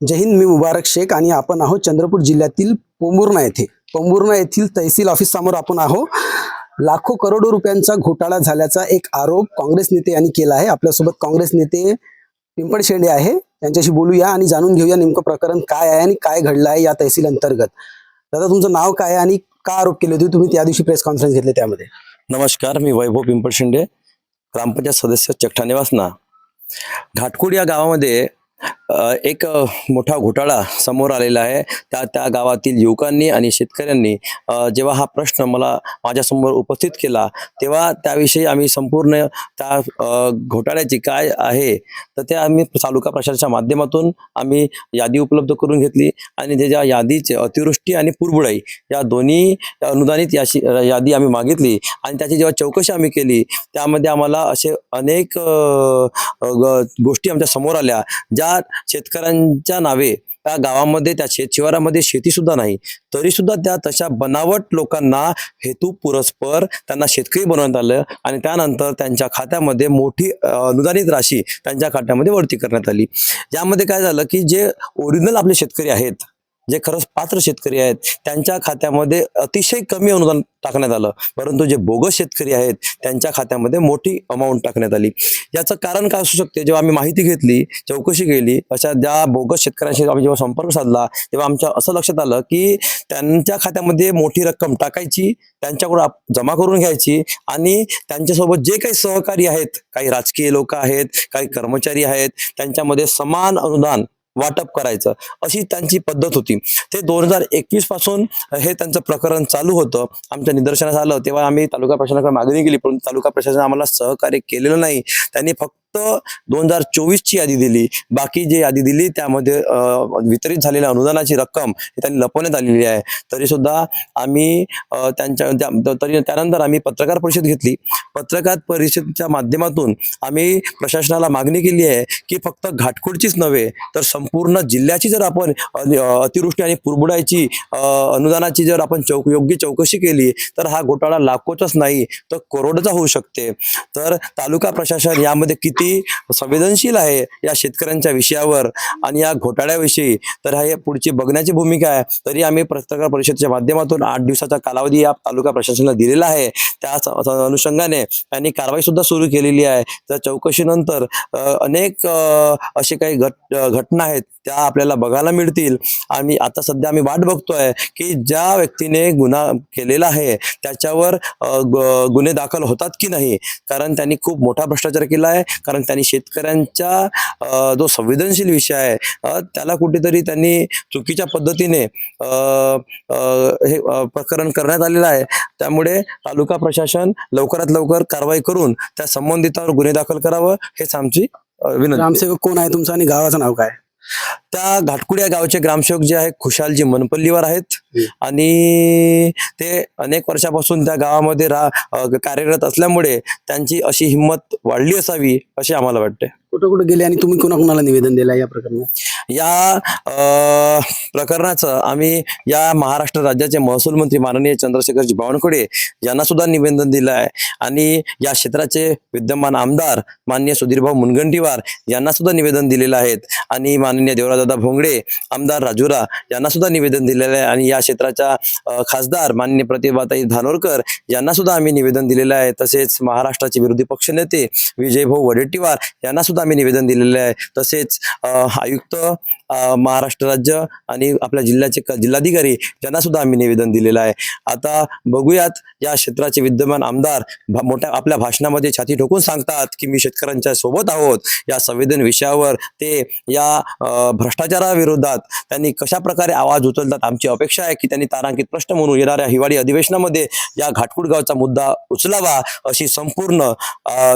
जय हिंद मी मुबारक शेख आणि आपण आहोत चंद्रपूर जिल्ह्यातील पोंबुर्णा येथे. पोंबुर्णा येथील तहसील ऑफिस समोर आपण आहो लाखो करोडो रुपयांचा घोटाळा झाल्याचा एक आरोप काँग्रेस नेते यांनी केला आहे. आपल्यासोबत काँग्रेस नेते पिंपळ शेंडे आहे. त्यांच्याशी बोलूया आणि जाणून घेऊया नेमकं प्रकरण काय आहे आणि काय घडलं आहे या तहसील अंतर्गत. दादा तुमचं नाव काय आहे आणि का आरोप केले होते? तुम्ही त्या दिवशी प्रेस कॉन्फरन्स घेतले त्यामध्ये. नमस्कार मी वैभव पिंपळ शिंदे ग्रामपंचायत सदस्य चठ्ठा निवासना घाटकुड या गावामध्ये एक मोठा घोटाळा समोर आलेला आहे. त्या त्या गावातील युवकांनी आणि शेतकऱ्यांनी जेव्हा हा प्रश्न मला माझ्यासमोर उपस्थित केला तेव्हा त्याविषयी आम्ही संपूर्ण त्या घोटाळ्याची काय आहे तर ते आम्ही तालुका प्रशासनाच्या माध्यमातून आम्ही यादी उपलब्ध करून घेतली आणि त्याच्या यादीचे अतिवृष्टी आणि पुरबुडाई या दोन्ही अनुदानित याशी यादी आम्ही मागितली आणि त्याची जेव्हा चौकशी आम्ही केली त्यामध्ये आम्हाला असे अनेक ग- गोष्टी आमच्यासमोर आल्या ज्या शेतकऱ्यांच्या नावे त्या गावामध्ये त्या शेत शिवारामध्ये शेती सुद्धा नाही. तरी सुद्धा त्या तशा बनावट लोकांना हेतू पुरस्पर त्यांना शेतकरी बनवण्यात आलं आणि त्यानंतर त्यांच्या खात्यामध्ये मोठी अनुदानित राशी त्यांच्या खात्यामध्ये वरती करण्यात आली. यामध्ये काय झालं की जे ओरिजिनल आपले शेतकरी आहेत जे खरंच पात्र शेतकरी आहेत त्यांच्या खात्यामध्ये अतिशय कमी अनुदान टाकण्यात आलं. परंतु जे बोगस शेतकरी आहेत त्यांच्या खात्यामध्ये मोठी अमाऊंट टाकण्यात आली. याचं कारण काय असू शकते? जेव्हा आम्ही माहिती घेतली चौकशी केली अशा ज्या बोगस शेतकऱ्यांशी आम्ही जेव्हा संपर्क साधला तेव्हा आमच्या असं लक्षात आलं की त्यांच्या खात्यामध्ये मोठी रक्कम टाकायची त्यांच्याकडून जमा करून घ्यायची आणि त्यांच्यासोबत जे काही सहकारी आहेत काही राजकीय लोक आहेत काही कर्मचारी आहेत त्यांच्यामध्ये समान अनुदान वाटप करायचं अशी त्यांची पद्धत होती. ते दोन हजार एकवीसपासून हे त्यांचं प्रकरण चालू होतं. आमच्या निदर्शनास आलं. तेव्हा आम्ही तालुका प्रशासनाकडे मागणी केली परंतु तालुका प्रशासन आम्हाला सहकार्य केलेलं नाही. त्यांनी फक्त दोन हजार चोवीस ची यादी दिली. बाकी जी यादी दिली त्यामध्ये वितरित झालेल्या अनुदानाची रक्कम त्यांनी लपवण्यात आलेली आहे. तरी सुद्धा आम्ही त्यांच्या तरी त्यानंतर आम्ही पत्रकार परिषद घेतली. पत्रकार परिषदेच्या माध्यमातून आम्ही प्रशासनाला मागणी केली आहे की फक्त घाटकोडचीच नव्हे तर संपूर्ण जिल्ह्याची जर आपण अतिवृष्टी आणि पुरबुडाची अनुदानाची जर आपण चौक योग्य चौकशी केली तर हा घोटाळा लाखोचाच नाही तर करोडचा होऊ शकते. तर तालुका प्रशासन यामध्ये किती côté संवेदनशील आहे या शेतकऱ्यांच्या विषयावर आणि या घोटाळ्याविषयी. तर हे पुढची बघण्याची भूमिका आहे. तरी आम्ही पत्रकार परिषदेच्या माध्यमातून आठ दिवसाचा कालावधी या तालुका प्रशासनाला दिलेला आहे. त्या अनुषंगाने त्यांनी कारवाई सुद्धा सुरू केलेली आहे. त्या चौकशीनंतर अनेक असे काही घट घटना आहेत त्या आपल्याला बघायला मिळतील. आणि आता सध्या आम्ही वाट बघतोय की ज्या व्यक्तीने गुन्हा केलेला आहे त्याच्यावर गुन्हे दाखल होतात की नाही? कारण त्यांनी खूप मोठा भ्रष्टाचार केला आहे. कारण त्यांनी शेतकऱ्यांच्या शेतकऱ्यांचा जो संवेदनशील विषय आहे त्याला कुठेतरी त्यांनी चुकीच्या पद्धतीने हे प्रकरण करण्यात आलेलं आहे. त्यामुळे तालुका प्रशासन लवकरात लवकर कारवाई करून त्या संबंधितावर गुन्हे दाखल करावं हेच आमची विनंती ग्रामसेवक कोण आहे तुमचं आणि गावाचं नाव काय? त्या घाटकुड्या गावचे ग्रामसेवक जे आहेत खुशालजी मनपल्लीवर आहेत. आणि ते अनेक वर्षापासून त्या गावामध्ये कार्यरत असल्यामुळे त्यांची अशी हिंमत वाढली असावी असे आम्हाला वाटते. कुठं कुठं गेले आणि तुम्ही कोणाकोणाला निवेदन दिलं या प्रकरणात? या प्रकरणाचं आम्ही या महाराष्ट्र राज्याचे महसूल मंत्री माननीय चंद्रशेखरजी बावनकुळे यांना सुद्धा निवेदन दिलं आहे. आणि या क्षेत्राचे विद्यमान आमदार माननीय सुधीरभाऊ मुनगंटीवार यांना सुद्धा निवेदन दिलेलं आहे आणि माननीय देवरादादा भोंगडे आमदार राजुरा यांना सुद्धा निवेदन दिलेलं आहे. आणि या क्षेत्राच्या खासदार माननीय प्रतिभाताई धानोरकर यांना सुद्धा आम्ही निवेदन दिलेलं आहे. तसेच महाराष्ट्राचे विरोधी पक्षनेते विजयभाऊ वडेट्टीवार यांना सुद्धा आम्ही निवेदन दिलेलं आहे. तसेच आयुक्त महाराष्ट्र राज्य आणि आपल्या जिल्ह्याचे जिल्हाधिकारी यांना सुद्धा आम्ही निवेदन दिलेलं आहे. आता बघूयात या क्षेत्राचे विद्यमान आमदार मोठ्या आपल्या भाषणामध्ये छाती ठोकून सांगतात की मी शेतकऱ्यांच्या सोबत आहोत. या संवेदन विषयावर ते या भ्रष्टाचाराविरोधात त्यांनी कशा प्रकारे आवाज उचलतात आमची अपेक्षा आहे की त्यांनी तारांकित प्रश्न म्हणून येणाऱ्या हिवाळी अधिवेशनामध्ये या घाटकुड गावचा मुद्दा उचलावा अशी संपूर्ण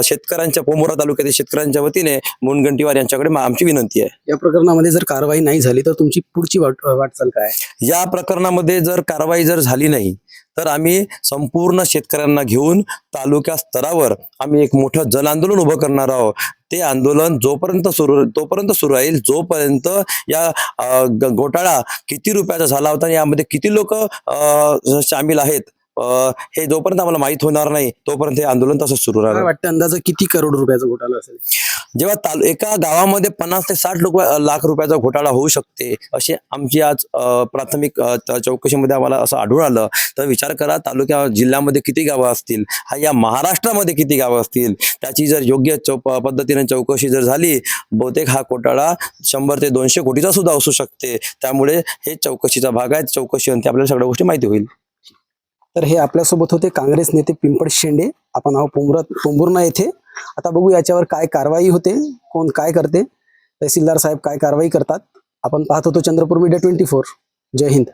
शेतकऱ्यांच्या पोमोरा तालुक्यातील शेतकऱ्यांच्या वतीने मुनगंटीवार यांच्याकडे आमची विनंती आहे. या प्रकरणामध्ये जर कारवाई नाही झाली तर तुमची पुढची वाट वाटचाल काय? या प्रकरणामध्ये जर कारवाई जर झाली नाही तर आम्ही संपूर्ण शेतकऱ्यांना घेऊन तालुक्या स्तरावर आम्ही एक मोठं जन आंदोलन उभं करणार आहोत. ते आंदोलन जोपर्यंत सुरू तोपर्यंत सुरू राहील जोपर्यंत या घोटाळा किती रुपयाचा झाला होता आणि यामध्ये किती लोक सामील आहेत हे जोपर्यंत आम्हाला माहीत होणार नाही तोपर्यंत हे आंदोलन तसंच सुरू राहणार. वाटतं अंदाजे किती करोड रुपयाचा घोटाळा असेल? जेव्हा तालु एका गावामध्ये पन्नास ते साठ लोक लाख रुपयाचा घोटाळा होऊ शकते असे आमची आज प्राथमिक चौकशीमध्ये आम्हाला असं आढळून आलं. तर विचार करा तालुक्या जिल्ह्यामध्ये किती गावं असतील? हा या महाराष्ट्रामध्ये किती गावं असतील? त्याची जर योग्य चौ पद्धतीने चौकशी जर झाली बहुतेक हा घोटाळा शंभर ते दोनशे कोटीचा सुद्धा असू शकते. त्यामुळे हे चौकशीचा भाग आहे. चौकशी आपल्याला सगळ्या गोष्टी माहिती होईल. तर हे आपल्यासोबत होते काँग्रेस नेते पिंपळ शेंडे. आपण आहो पोंबरा पोंभुर्णा येथे. आता बघू याच्यावर काय कारवाई होते कोण काय करते. तहसीलदार साहेब काय कारवाई करतात. आपण पाहत होतो Chandrapur media twenty four. Jai Hind.